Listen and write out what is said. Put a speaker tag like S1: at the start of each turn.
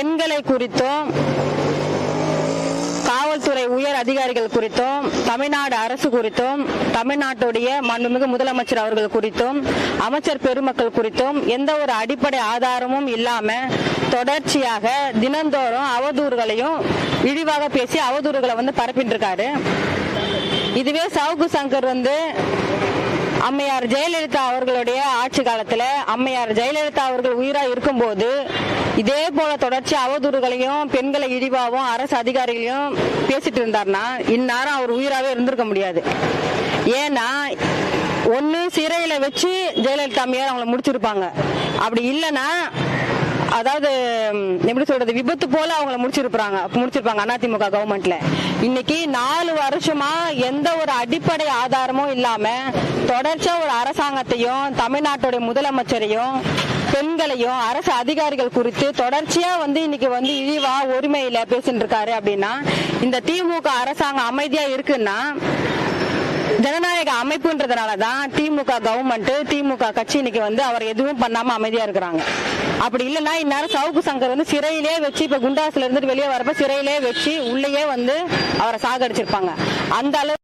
S1: பெண்களை குறித்தும் காவல்துறை உயர் அதிகாரிகள் குறித்தும் தமிழ்நாடு அரசு குறித்தும் தமிழ்நாட்டுடைய மாண்புமிகு முதலமைச்சர் அவர்கள் குறித்தும் அமைச்சர் பெருமக்கள் குறித்தும் எந்த ஒரு அடிப்படை ஆதாரமும் இல்லாம தொடர்ச்சியாக தினந்தோறும் அவதூறுகளையும் இழிவாக பேசி அவதூறுகளை வந்து பரப்பிட்டு இருக்காரு இதுவே சவுக்கு சங்கர் வந்து அம்மையார் ஜெயலலிதா அவர்களுடைய ஆட்சி காலத்துல அம்மையார் ஜெயலலிதா அவர்கள் உயிரா இருக்கும்போது இதே போல தொடர்ச்சி அவதூறுகளையும் பெண்களை இழிவாவும் அரசு அதிகாரிகளையும் பேசிட்டு இருந்தார்னா இந்நேரம் அவர் உயிராவே இருந்திருக்க முடியாது. ஏன்னா ஒன்னு சிறையில வச்சு ஜெயலலிதா அம்மையார் அவங்கள முடிச்சிருப்பாங்க. அப்படி இல்லைன்னா அதாவது எப்படி சொல்றது விபத்து போல அவங்கள முடிச்சிருப்பாங்க முடிச்சிருப்பாங்க அதிமுக கவர்மெண்ட்ல இன்னைக்கு நாலு வருஷமா எந்த ஒரு அடிப்படை ஆதாரமும் இல்லாம தொடர்ச்சியா ஒரு அரசாங்கத்தையும் தமிழ்நாட்டுடைய முதலமைச்சரையும் பெண்களையும் அரசு அதிகாரிகள் குறித்து தொடர்ச்சியா வந்து இன்னைக்கு வந்து இழிவா ஒருமையில பேசிட்டு இருக்காரு அப்படின்னா இந்த திமுக அரசாங்கம் அமைதியா இருக்குன்னா ஜனநாயக அமைப்புன்றதுனால தான் திமுக கவர்மெண்ட் திமுக கட்சி இன்னைக்கு வந்து அவர் எதுவும் பண்ணாம அமைதியா இருக்கிறாங்க. அப்படி இல்லைன்னா இந்நேரம் சவுக்கு சங்கர் வந்து சிறையிலே வச்சு இப்ப குண்டாசுல இருந்துட்டு வெளியே வரப்ப சிறையிலே வச்சு உள்ளேயே வந்து அவரை சாகடிச்சிருப்பாங்க. அந்த அளவு